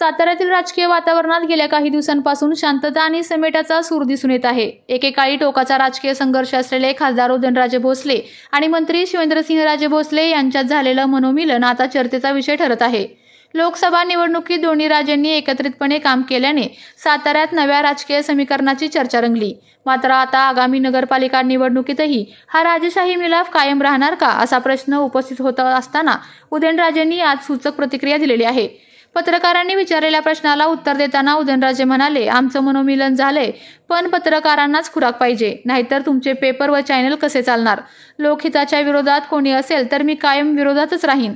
साताऱ्यातील राजकीय वातावरणात गेल्या काही दिवसांपासून शांतता आणि समेटाचा सूर दिसून येत आहे. एकेकाळी टोकाचा राजकीय संघर्ष असलेले खासदार उदयनराजे भोसले आणि मंत्री शिवेंद्रसिंहराजे भोसले यांच्यात झालेलं मनोमिलन आता चर्चेचा विषय ठरत आहे. लोकसभा निवडणुकीत दोन्ही राजेंनी एकत्रितपणे काम केल्याने साताऱ्यात नव्या राजकीय समीकरणाची चर्चा रंगली. मात्र आता आगामी नगरपालिका निवडणुकीतही हा राजेशाही मिलाफ कायम राहणार का असा प्रश्न उपस्थित होत असताना उदयनराजेंनी आज सूचक प्रतिक्रिया दिलेली आहे. पत्रकारांनी विचारलेल्या प्रश्नाला उत्तर देताना उदयनराजे म्हणाले आमचं मनोमिलन झालंय पण पत्रकारांनाच खुराक पाहिजे. नाहीतर तुमचे पेपर व चॅनल कसे चालणार? लोकहिताच्या विरोधात कोणी असेल तर मी कायम विरोधातच राहीन.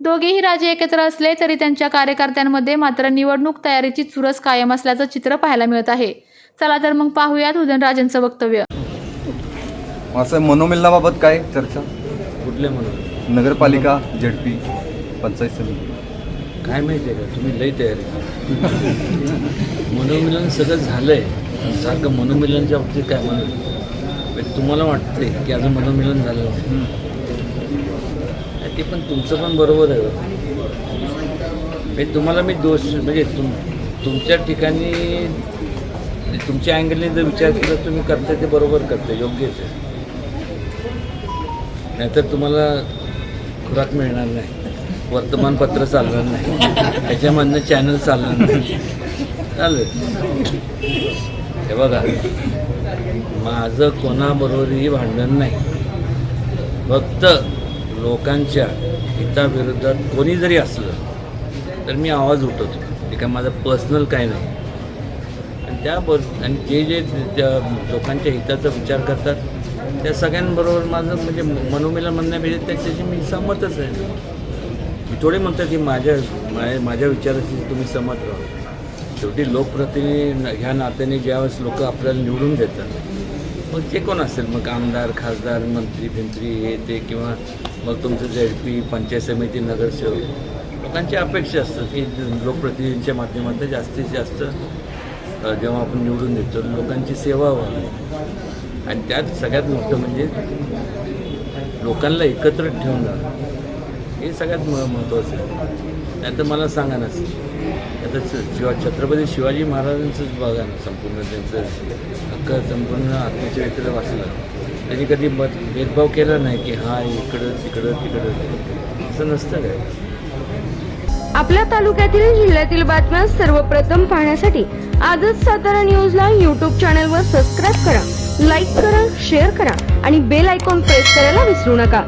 दोघेही राजे एकत्र असले तरी त्यांच्या कार्यकर्त्यांमध्ये मात्र निवडणूक तयारीची चुरस कायम असल्याचं चित्र पाहायला मिळत आहे. चला तर मग पाहूयात उदयनराजेंचं वक्तव्य. असं मनोमिलनाबाबत काय चर्चा? कुठले म्हणून नगरपालिका झेडपी पंचायत समिती. काय माहिती आहे का? तुम्ही लई तयारी मनोमिलन सगळं झालं आहे सारखं मनोमिलनच्या बाबतीत काय म्हणून म्हणजे तुम्हाला वाटतंय की अजून मनोमिलन झालं नाही. ते पण तुमचं पण बरोबर आहे म्हणजे तुम्हाला मी दोष म्हणजे तुम तुमच्या ठिकाणी म्हणजे तुमच्या अँगलने जर विचार केला तुम्ही करताय ते बरोबर करताय. योग्यच आहे नाहीतर तुम्हाला खुराक मिळणार नाही. वर्तमानपत्र चालणार नाही. त्याच्यामधनं चॅनल चालणार नाही. चालेल. हे बघा. माझं कोणाबरोबरही भांडण नाही. फक्त लोकांच्या हिताविरोधात कोणी जरी असलं तर मी आवाज उठवतो. ते काय माझं पर्सनल काय नाही. आणि त्या त्याबरोबर आणि जे जे त्या लोकांच्या हिताचा विचार करतात त्या सगळ्यांबरोबर माझं म्हणजे मनोमिलन म्हणण्यापेक्षा त्याच्याशी मी सहमतच आहे. मी थोडे म्हणतात की माझ्या माझ्या माझ्या विचाराशी तुम्ही सहमत राहा शेवटी लोकप्रतिनिधी ह्या नात्याने ज्यावेळेस लोक आपल्याला निवडून देतात मग ते कोण असेल? मग आमदार खासदार मंत्री फिंत्री हे ते किंवा मग तुमचं जे पी पंचायत समिती नगरसेवक लोकांची अपेक्षा असतात की लोकप्रतिनिधींच्या माध्यमातून जास्तीत जास्त जेव्हा आपण निवडून देतो लोकांची सेवा व्हावी. आणि त्यात सगळ्यात मोठं म्हणजे लोकांना एकत्र ठेवून हे सगळ्यात महत्त्वाचं आहे. नाहीतर मला सांगा ना आता शिवा छत्रपती शिवाजी महाराजांचंच बघा ना संपूर्ण त्यांचं हक्क संपूर्ण आत्मचरित्र वाचलं. त्यांनी कधी मत भेदभाव केला नाही की हा इकडं तिकडं तिकडं. असं नसतं काय? आपल्या तालुक्यातील जिल्ह्यातील बातम्या सर्वप्रथम पाहण्यासाठी आजच सातारा न्यूजला यूट्यूब चॅनलवर सबस्क्राईब करा लाईक करा शेअर करा आणि बेल आयकॉन प्रेस करायला विसरू नका.